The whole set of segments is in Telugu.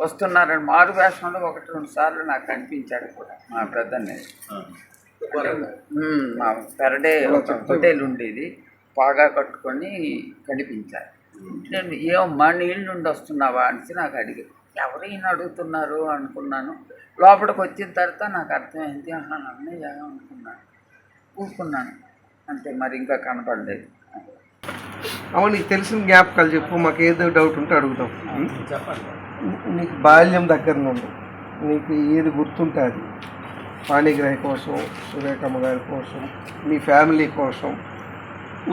వస్తున్నారని మారు వేషంలో ఒకటి రెండు సార్లు నాకు కనిపించాడు కూడా మా ఉమ్, మా పెరడే హోటల్ ఉండేది. పాగా కట్టుకొని కనిపించారు. నేను ఏమమ్మా నీళ్ళ నుండి వస్తున్నావా? అనేసి నాకు అడిగి ఎవరు ఈయన అడుగుతున్నారు? అనుకున్నాను. లోపలికి వచ్చిన తర్వాత నాకు అర్థమైంది అన్నా అన్నయ్య అనుకున్నాను కూర్చున్నాను అంతే మరి ఇంకా కనపడలేదు. అవును నీకు తెలిసిన జ్ఞాపకాలు చెప్పు మాకు ఏదో డౌట్ ఉంటే అడుగుదాం. ఉం? చెప్పండి. నీకు బాల్యం దగ్గర నుండి నీకు ఏది గుర్తుంటే అది పాణిగ్రహ కోసం సురేఖమ్మ గారి కోసం మీ ఫ్యామిలీ కోసం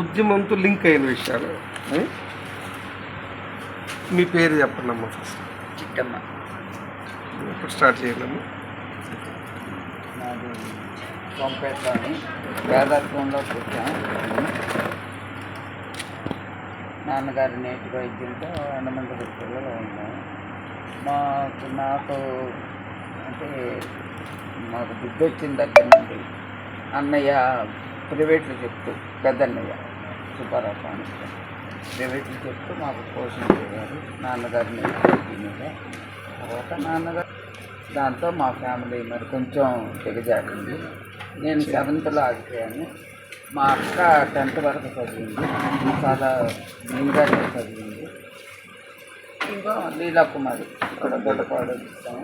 ఉద్యమంతో లింక్ అయిన విషయాలు? మీ పేరు చెప్పండి అమ్మ ఫస్ట్ చిట్టమ్మ. ఇప్పుడు స్టార్ట్ చేయండి అమ్మ? నాది సోంపేటలోని వేదాత్వంలో పుట్టాం. నాన్నగారి నేటి వైద్యంతో అన్నమంది పిల్లలు ఉన్నాం. మాకు నాకు అంటే మాకు బుద్ధి వచ్చిన దగ్గర నుండి అన్నయ్య ప్రైవేట్లు చెప్తూ పెద్దన్నయ్య సుబ్బారావు స్వామి ప్రైవేట్లు చెప్తూ మాకు పోషణ నాన్నగారి నాన్నగారిని వైద్యం మీద. తర్వాత నాన్నగారు దాంతో మా ఫ్యామిలీ మరి కొంచెం దిగజారింది. నేను సెవెంత్లో ఆగిపోయాను. మా అక్క టెన్త్ వరకు చదివింది. చాలా నీగానే చదివింది. లీలా కుమారి ఇక్కడ దొడ్డపాడు ఇస్తాము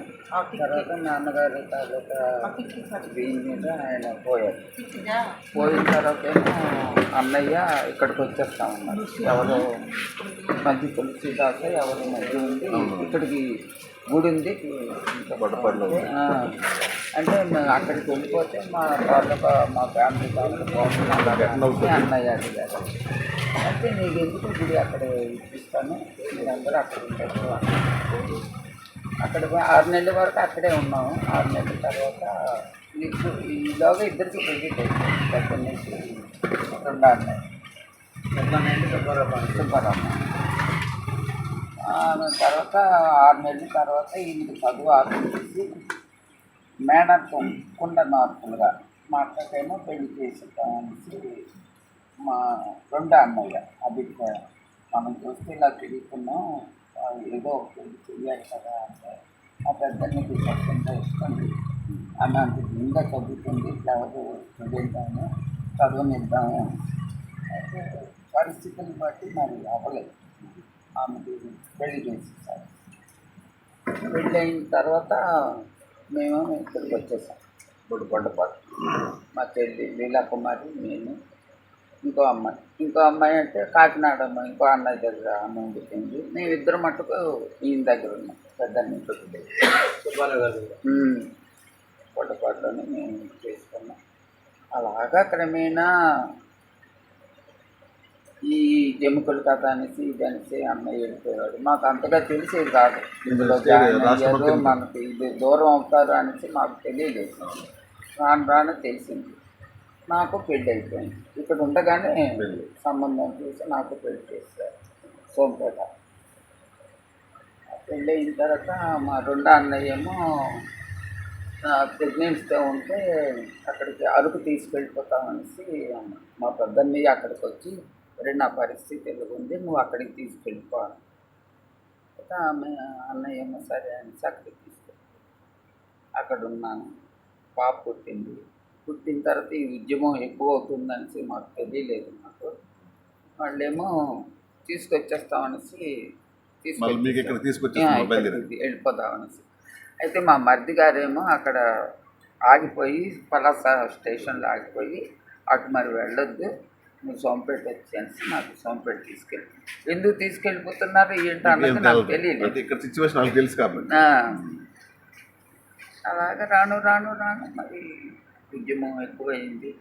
తర్వాత నాన్నగారు తాలూకా దీని మీద ఆయన పోయారు. పోయిన తర్వాత ఏమో అన్నయ్య ఇక్కడికి వచ్చేస్తా ఉన్నారు ఎవరు మధ్య తులసిదాస ఎవరు మధ్య ఉంది ఇక్కడికి గుడి ఉంది ఆ, అంటే మేము అక్కడికి వెళ్ళిపోతే మా తాలూకా మా ఫ్యామిలీ తాలూకా అన్నయ్య అడిగారు అయితే నీకు ఎందుకు గుడి అక్కడ ఇప్పిస్తాను? మీరందరూ అక్కడ ఉంటారు. అక్కడ పోయి ఆరు నెలల వరకు అక్కడే ఉన్నాము. ఆరు నెలల తర్వాత నీకు ఈలోగా ఇద్దరికి పెళ్ళి దగ్గర నుంచి రెండు అన్నయ్య సుబ్బారావు తర్వాత ఆరు నెలల తర్వాత ఈయనకి చదువు ఆపించేసి మేనత్వం కుండ నార్పులుగా మా అక్కకేమో పెళ్ళి చేసిద్దామనేసి మా రెండు అన్నయ్య అభిప్రాయం. మనం చూస్తే ఇలా తిరుగుతున్నాం ఏదో ఒక పెళ్ళి చెయ్యాలి కదా అంటే ఆ పెద్దని తీసుకుంటే ఇస్తుంది ఆమె అంత నిండా చదువుతుంది ఎవరు చదివిద్దాము చదువునిద్దాము. అయితే పరిస్థితులను బట్టి మరి అవ్వలేదు. ఆమెకి పెళ్ళి చేసేసారు పెళ్ళి అయిన తర్వాత మేము ఇక్కడికి వచ్చేసాం. ఇప్పుడు మా చెల్లి లీలా కుమారి నేను ఇంకో అమ్మాయి. ఇంకో అమ్మాయి అంటే కాకినాడ అమ్మాయి ఇంకో అన్నయ్య దగ్గర అమ్మాయి పుట్టింది మేము ఇద్దరు మట్టుకు ఈయన దగ్గర ఉన్నాం. పెద్ద బొడ్డపాటులోనే మేము చేసుకున్నాం. అలాగా క్రమేణా ఈ ఎముకల కథ అనేసి ఇది అనేసి అన్నయ్య వెళ్ళిపోయాడు మాకు అంతగా తెలిసేది కాదు. ఇందులో జాయిన్ అయ్యారు మనకి ఇది దూరం అవుతారు అనేసి మాకు తెలియలేదు రాను రాను తెలిసింది. నాకు పెళ్ళి అయిపోయింది ఇక్కడ ఉండగానే సంబంధం చూసి నాకు పెళ్ళి చేశారు. సోంపేట పెళ్ళి అయిన తర్వాత మా రెండో అన్నయ్య ఏమో ప్రెగ్నెన్సీతో ఉంటే అక్కడికి అరకు తీసుకెళ్ళిపోతామనేసి. మా పెద్దన్నయ్య అక్కడికి వచ్చి "ఒరేయ్, నా పరిస్థితి ఉంది నువ్వు అక్కడికి తీసుకెళ్ళిపోవాలి అయితే ఆమె అన్నయ్య ఏమో సరే అనేసి అక్కడికి తీసుకెళ్ళి అక్కడ ఉన్నాను పాప పుట్టింది. పుట్టిన తర్వాత ఈ ఉద్యమం ఎక్కువ అవుతుందనేసి మాకు తెలియలేదు నాకు వాళ్ళేమో తీసుకొచ్చేస్తామనేసి మీకు. తీసుకొచ్చి వెళ్ళిపోదామనేసి. అయితే మా మరిది గారేమో అక్కడ ఆగిపోయి పలాస స్టేషన్లో ఆగిపోయి అటు మరి వెళ్ళొద్దు. నువ్వు సోంపేట వచ్చేసి నాకు సోంపేట తీసుకెళ్ళి. ఎందుకు తీసుకెళ్ళిపోతున్నారు? ఏంటో అన్నది నాకు తెలియలేదు. ఇక్కడ సిచ్యువేషన్ నాకు తెలుసు కాబట్టి. ఆ, అలాగా రాను రాను రాను. మరి ఉద్యమం ఎక్కువైంది.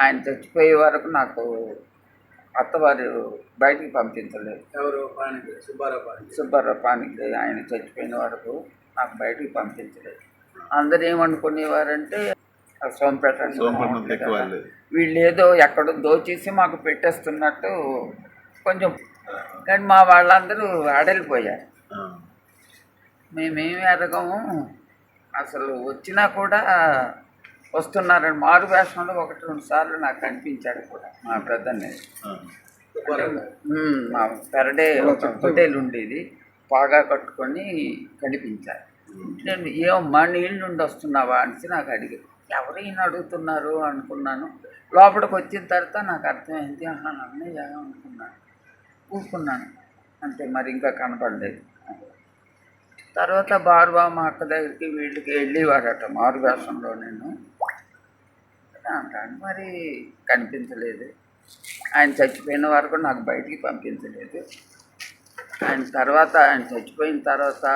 ఆయన చచ్చిపోయే వరకు నాకు అత్తవారు బయటికి పంపించలేదు. ఎవరు? సుబ్బారావు సుబ్బారావు పానికి ఆయన చచ్చిపోయిన వరకు నాకు బయటికి పంపించలేదు. అందరు ఏమనుకునేవారంటే సోంపేట. వీళ్ళు ఏదో ఎక్కడో దోచేసి మాకు పెట్టేస్తున్నట్టు కొంచెం కానీ మా వాళ్ళందరూ అడలిపోయారు ఆ. మేమేమి ఎరగము అసలు వచ్చినా కూడా వస్తున్నారని మారు వేషంలో ఒకటి రెండు సార్లు నాకు కనిపించాడు కూడా మా. ఉమ్, మా పెరడే హోటల్ ఉండేది. పాగా కట్టుకొని కనిపించారు. నేను ఏమమ్మా నీళ్ళు నుండి వస్తున్నావా? అనేసి నాకు అడిగి ఎవరు ఈయన అడుగుతున్నారు అనుకున్నాను. లోపలికి వచ్చిన తర్వాత నాకు అర్థమైంది అన్న అన్నయ్య అనుకున్నాను కూర్చున్నాను అంతే మరి ఇంకా కనపడలేదు. తర్వాత బారుబా మా అక్క దగ్గరికి వీళ్ళకి వెళ్ళేవాడట మారు వేషంలో నేను. అంటాను మరి కనిపించలేదు. ఆయన చచ్చిపోయిన వరకు నాకు బయటికి పంపించలేదు. ఆయన తర్వాత ఆయన చచ్చిపోయిన తర్వాత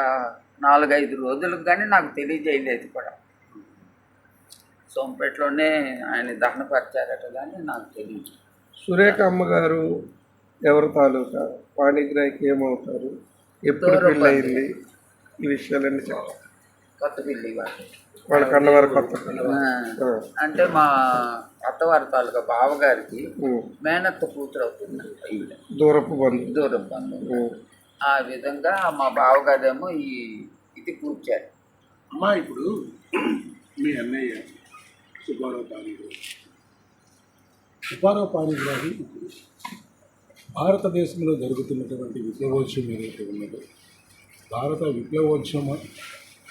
నాలుగైదు రోజులకు కానీ నాకు తెలియజేయలేదు కూడా. సోంపేటలోనే ఆయన దహనపరిచారట కానీ నాకు తెలియదు సురేఖ అమ్మగారు ఎవరి తాలూకా? పాణిగ్రాహికి ఏమవుతారు? ఎప్పుడు దూరం పెళ్ళి అయింది ఈ విషయాలన్నీ చెప్పాలి కొత్త పిల్లి వాళ్ళు కన్నవారి కొత్త. అంటే మా అత్తవారి తాలూకా బావగారికి. మేనత్త కూతురు అవుతుంది దూరపు బంధు దూరం బంధువు. ఉమ్. ఆ విధంగా మా బావగారేమో ఈ ఇది కూర్చారు. అమ్మా ఇప్పుడు మీ అన్నయ్య సుబ్బారావు పాణిగ్రాహి సుబ్బారావు పాణిగ్రాహి ఇప్పుడు భారతదేశంలో జరుగుతున్నటువంటి విప్లవోద్యమం ఏదైతే ఉన్నదో భారత విప్లవోద్యమ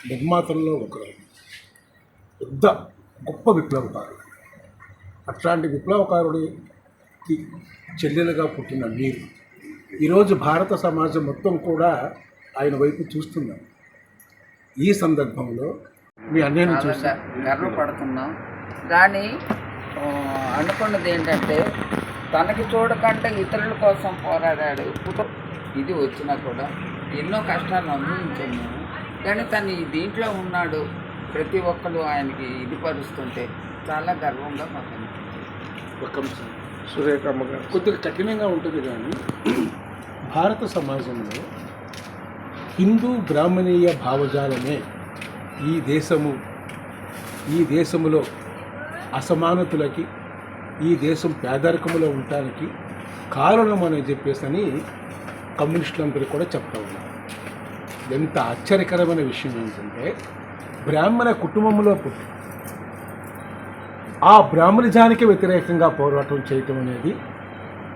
నిర్మాతల్లో ఒకరు. పెద్ద గొప్ప విప్లవకారుడు. అట్లాంటి విప్లవకారుడికి చెల్లెలుగా పుట్టిన మీరు ఈరోజు భారత సమాజం మొత్తం కూడా ఆయన వైపు చూస్తున్నారు. ఈ సందర్భంలో మీ అన్నయ్యను చూసి గర్వపడుతున్నాం. కానీ అనుకున్నది ఏంటంటే తనకి చూడకుండా ఇతరుల కోసం పోరాడాడు. ఇది వచ్చినా కూడా ఎన్నో కష్టాలు అనుభవించాము. కానీ తను దీంట్లో ఉన్నాడు. ప్రతి ఒక్కరు ఆయనకి ఇది పరుస్తుంటే చాలా గర్వంగా మాకు అనిపించింది. ఒక కొద్దిగా కఠినంగా ఉంటుంది కానీ భారత సమాజంలో హిందూ బ్రాహ్మణీయ భావజాలమే ఈ దేశము ఈ దేశములో అసమానతలకి ఈ దేశం పేదరికములో ఉండటానికి కారణం అని చెప్పేసి అని కమ్యూనిస్టులందరూ కూడా చెప్తా ఉన్నారు. ఎంత ఆశ్చర్యకరమైన విషయం ఏంటంటే బ్రాహ్మణ కుటుంబంలో పుట్టి ఆ బ్రాహ్మణజానికి వ్యతిరేకంగా పోరాటం చేయటం అనేది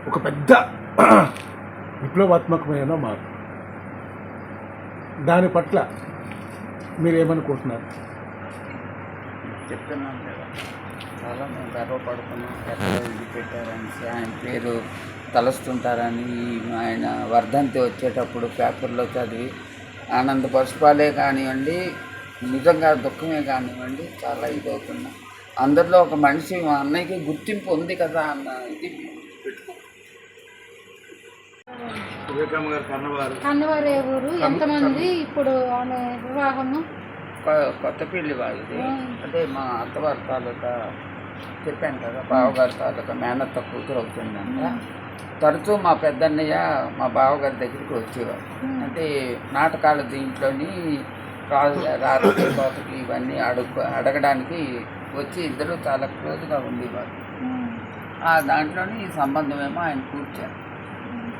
ఒక పెద్ద విప్లవాత్మకమైన మార్పు. దాని పట్ల మీరేమనుకుంటున్నారు? చెప్తున్నాను కదా. చాలా మేము గర్వపడుతున్నాం. ఎక్కడ ఇది పెట్టారని ఆయన పేరు తలుస్తుంటారని ఆయన వర్ధంతి వచ్చేటప్పుడు పేపర్లో చదివి ఆనంద పసుపాలే కానివ్వండి నిజంగా దుఃఖమే కానివ్వండి చాలా ఇది అవుతున్నాం అందరిలో ఒక మనిషి మా అన్నయ్యకి గుర్తింపు ఉంది కదా అన్న ఇది కన్నవారు. ఊరు ఎంతమంది ఇప్పుడు ఆమె వివాహము? కొ- కొత్త పెళ్ళి వాళ్ళది అంటే మా అత్తవారి తాలూకా చెప్పాను కదా బావగారి తాలూకా మేనత్త కూతురు అవుతుందంట. తరచూ మా పెద్దన్నయ్య మా బావగారి దగ్గరికి వచ్చేవారు. అంటే నాటకాల దీంట్లోని రాజు రాత్రి కోతకి ఇవన్నీ అడుగు అడగడానికి వచ్చి ఇద్దరు చాలా క్లోజ్గా ఉండేవారు. ఆ దాంట్లోని ఈ సంబంధమేమో ఆయన కూర్చారు.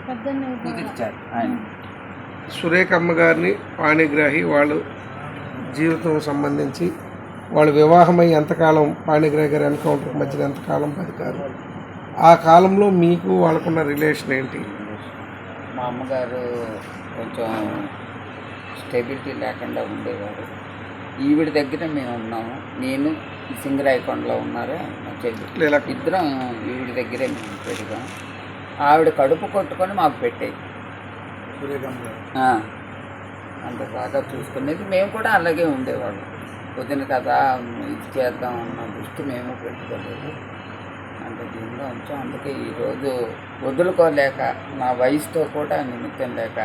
పెద్దన్న కుదిర్చారు ఆయన. సురేఖ అమ్మగారిని పాణిగ్రాహి వాళ్ళు జీవితం సంబంధించి వాళ్ళు వివాహమై ఎంతకాలం పాణిగ్రాహి గారి ఎన్కౌంటర్ మధ్యన ఎంతకాలం బతికారు? ఆ కాలంలో మీకు వాళ్ళకున్న రిలేషన్ ఏంటి? మా అమ్మగారు కొంచెం స్టెబిలిటీ లేకుండా ఉండేవారు. ఈవిడ దగ్గర మేము ఉన్నాము. నేను సింగరాయకొండలో ఉన్నారు మా చెల్లి. ఇద్దరం ఈవిడ దగ్గరే మేము పెరిగాం. ఆవిడ కడుపు కొట్టుకొని మాకు పెట్టేది. అంత బాగా చూసుకునేది. మేము కూడా అలాగే ఉండేవాళ్ళం. వదిన కదా ఇది చేద్దాం అన్న దృష్టి మేము పెట్టుకోలేదు. అంత దీనిలో ఉంచాం అందుకే ఈరోజు వదులుకోలేక నా వయసుతో కూడా నిమిత్తం లేక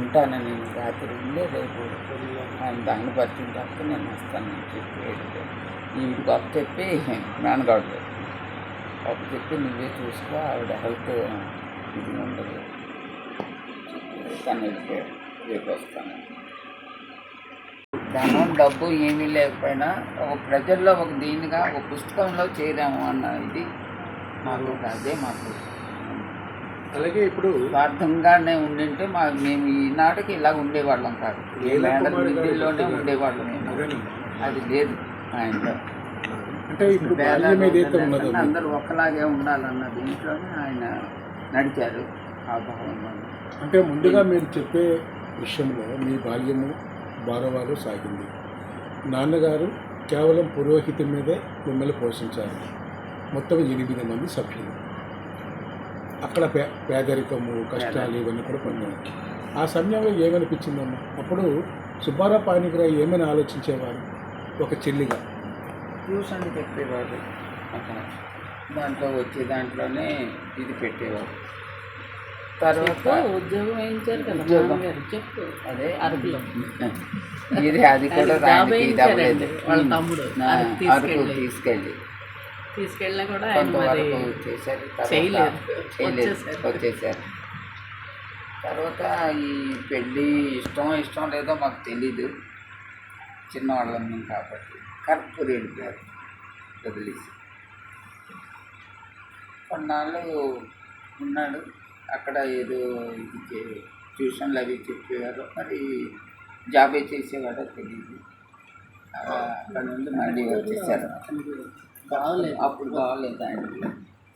ఉంటానని రాత్రి ఉండే రేపు ఆయన దాన్ని పరిచయం తర్వాత నేను వస్తానని చెప్పి వెళ్ళిపోయాను. గొప్ప చెప్పి మేనగాడు గొప్ప చెప్పి నువ్వే చూసుకో ఆవిడ హెల్త్ ఇది ఉండదు. తను రేపు వస్తాను. ధనం డబ్బు ఏమీ లేకపోయినా ఒక ప్రజల్లో ఒక దీనిగా ఒక పుస్తకంలో చేరాము అన్న ఇది మాకు అదే మాకు. అలాగే ఇప్పుడు స్వార్థంగానే ఉండింటే మా మేము ఈనాటికి ఇలా ఉండేవాళ్ళం కాదు. ఏ మేడల కుమార్ గారు మిడిల్లోనే చెప్తున్నారు. ఉండేవాళ్ళం మేము. అది లేదు ఆయనలో అంటే ఇప్పుడు అందరూ ఒకలాగే ఉండాలన్న దీంట్లోనే ఆయన నడిచారు ఆ భావంలో అంటే ముందుగా మీరు చెప్పే విషయంలో మీ బాల్యము బారవారు సాగింది. నాన్నగారు కేవలం పురోహితం మీదే మిమ్మల్ని పోషించారు. మొత్తం ఎనిమిది మంది సభ్యులు. అక్కడ పే పేదరికము కష్టాలు ఇవన్నీ కూడా పొందారు. ఆ సమయంలో ఏమనిపించిందమ్మా? అప్పుడు సుబ్బారావు పాణిగ్రాహి ఏమని ఆలోచించేవారు? ఒక చెల్లిగా. ట్యూషన్ పెట్టేవాడు అక్కడ దాంట్లో వచ్చే దాంట్లోనే ఇది పెట్టేవారు. తర్వాత ఉద్యోగం వేయించారు కదా. మామగారు చెప్పు. అదే అరకులో. ఇది అది కూడా వాళ్ళ తమ్ముడు అరకు తీసుకెళ్ళి. తీసుకెళ్ళి. తీసుకెళ్ళినా కూడా ఆయన మరి చేయలేదు. చేయలేదు. వచ్చేసారు. తర్వాత ఈ పెళ్ళి ఇష్టం ఇష్టం లేదో మాకు తెలీదు. చిన్నవాళ్ళం కాబట్టి. కర్పూర్ వెళ్ళిపోయారు వదిలేసి. కొన్నాళ్ళు ఉన్నాడు. అక్కడ ఏదో ఇది చే- ట్యూషన్లు అవి చెప్పేవారు. మరి జాబే చేసేవాడో తెలియదు అలా అక్కడ నుండి మళ్ళీ వచ్చేసారు. బాగోలేదు. అప్పుడు బాగాలేదు ఆయనకి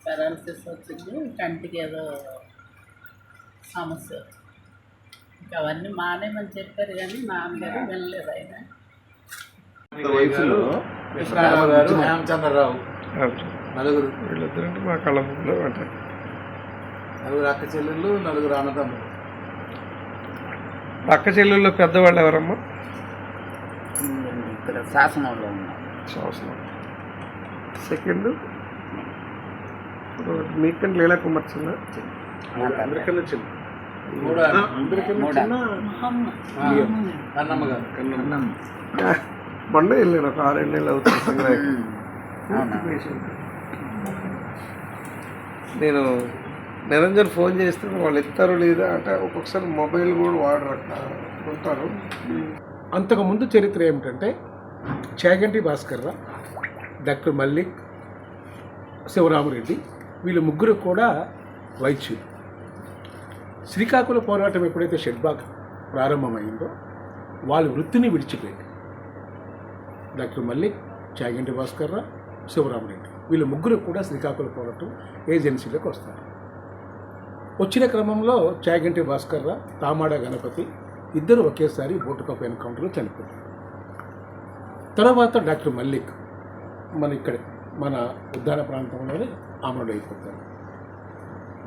పెరాలసిస్ వచ్చింది. కంటికి ఏదో సమస్య. ఇంకా అవన్నీ మానేమని చెప్పారు కానీ నాన్నగారు వినలేదు ఆయన. వయసులో కృష్ణారావు గారు హేమచంద్రరావు అవును. నలుగురు. వీళ్ళిద్దరంటే మా కళ్ళ ముందులో ఉంటారు నలుగురు అక్క చెల్లెళ్ళు నలుగురు అన్నదమ్ములు. అక్క చెల్లెల్లో పెద్దవాళ్ళు ఎవరమ్మా? ఇక్కడ శాసనంలో ఉన్నాం. సంవత్సరం సెకండ్. ఇప్పుడు మీకంటే లీలా కుమార్ చిన్న. అందరికన్నా చిన్న? మొన్న వెళ్ళాను ఒక ఆరేడు నెలలు అవుతుంది సంగ్రహం నేను నిరంజన్ ఫోన్ చేస్తే వాళ్ళు ఎత్తారు లేదా అంటే ఒక్కొక్కసారి మొబైల్ కూడా వాడరు ఉంటారు. అంతకుముందు చరిత్ర ఏమిటంటే చాగంటి భాస్కర్రావు డాక్టర్ మల్లిక్ శివరామరెడ్డి వీళ్ళు ముగ్గురు కూడా వైద్యులు. శ్రీకాకుళ పోరాటం ఎప్పుడైతే షెడ్బాగ్ ప్రారంభమైందో వాళ్ళ వృత్తిని విడిచిపెట్టి డాక్టర్ మల్లిక్ చాగంటి భాస్కర్రావు శివరామరెడ్డి వీళ్ళు ముగ్గురు కూడా శ్రీకాకుళ పోరాటం ఏజెన్సీలోకి వస్తారు. వచ్చిన క్రమంలో చాగంటి భాస్కర్రావు తామాడ గణపతి ఇద్దరు ఒకేసారి బోటుకప్ ఎన్కౌంటర్లో చనిపోయారు. తర్వాత డాక్టర్ మల్లిక్ మన ఇక్కడే మన ఉద్దాన ప్రాంతంలోనే అమరుడైపోతారు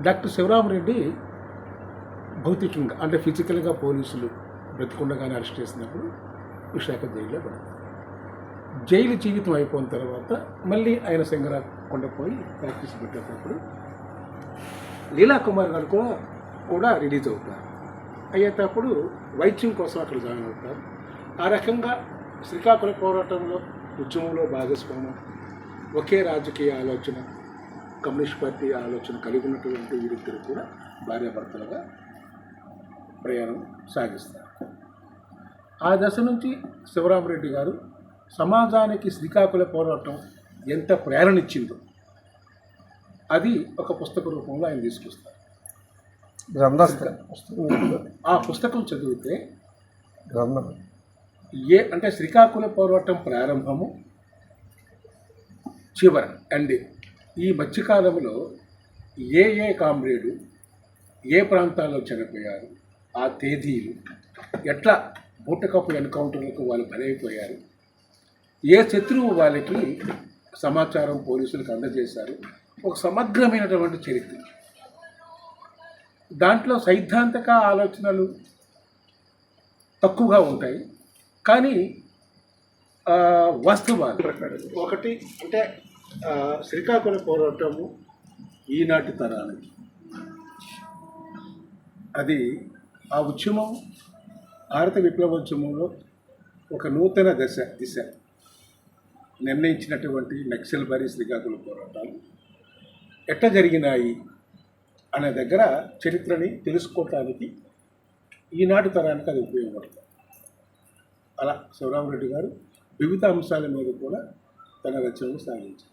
డాక్టర్ శివరామరెడ్డి భౌతికంగా అంటే ఫిజికల్గా పోలీసులు బ్రతికుండగానే అరెస్ట్ చేసినప్పుడు విశాఖ జైల్లో పడతారు జైలు జీవితం అయిపోయిన తర్వాత మళ్ళీ ఆయన సింగరాకుండా కొండపోయి ప్రాక్టీస్ పెట్టేటప్పుడు లీలా కుమార్ గారు కూడా కూడా రిలీజ్ అవుతారు అయ్యేటప్పుడు వైద్యం కోసం అక్కడ జాయిన్ అవుతారు. ఆ రకంగా శ్రీకాకుళ పోరాటంలో ఉద్యమంలో భాగస్వామ్యం ఒకే రాజకీయ ఆలోచన కమ్యూనిస్ట్ పార్టీ ఆలోచన కలిగి ఉన్నటువంటి వీరిద్దరు కూడా భార్యాభర్తలుగా ప్రయాణం సాగిస్తారు. ఆ దశ నుంచి శివరామరెడ్డి గారు సమాజానికి శ్రీకాకుళ పోరాటం ఎంత ప్రేరణ ఇచ్చిందో అది ఒక పుస్తక రూపంలో ఆయన తీసుకొస్తారు. ఆ పుస్తకం చదివితే గ్రంథం ఏ అంటే శ్రీకాకుళ పోరాటం ప్రారంభము చివర అండి ఈ మధ్యకాలంలో ఏ ఏ కామ్రేడు ఏ ప్రాంతాల్లో చనిపోయారు ఆ తేదీలు ఎట్లా బూటకప్పు ఎన్కౌంటర్లకు వాళ్ళు బలైపోయారు ఏ శత్రువు వాళ్ళకి సమాచారం పోలీసులకు అందజేశారు ఒక సమగ్రమైనటువంటి చరిత్ర. దాంట్లో సైద్ధాంతిక ఆలోచనలు తక్కువగా ఉంటాయి. కానీ వాస్తవాలు. ఒకటి అంటే శ్రీకాకుళ పోరాటము ఈనాటి తరానికి. అది ఆ ఉద్యమం భారత విప్లవోద్యమంలో ఒక నూతన దశ దిశ నిర్ణయించినటువంటి నక్సల్బరీ శ్రీకాకుళ పోరాటాలు. ఎట్ట జరిగినాయి అనే దగ్గర చరిత్రని తెలుసుకోవటానికి ఈనాటి తరానికి అది ఉపయోగపడుతుంది. అలా శివరామరెడ్డి గారు వివిధ అంశాల మీద కూడా తన రచనలు సాగించారు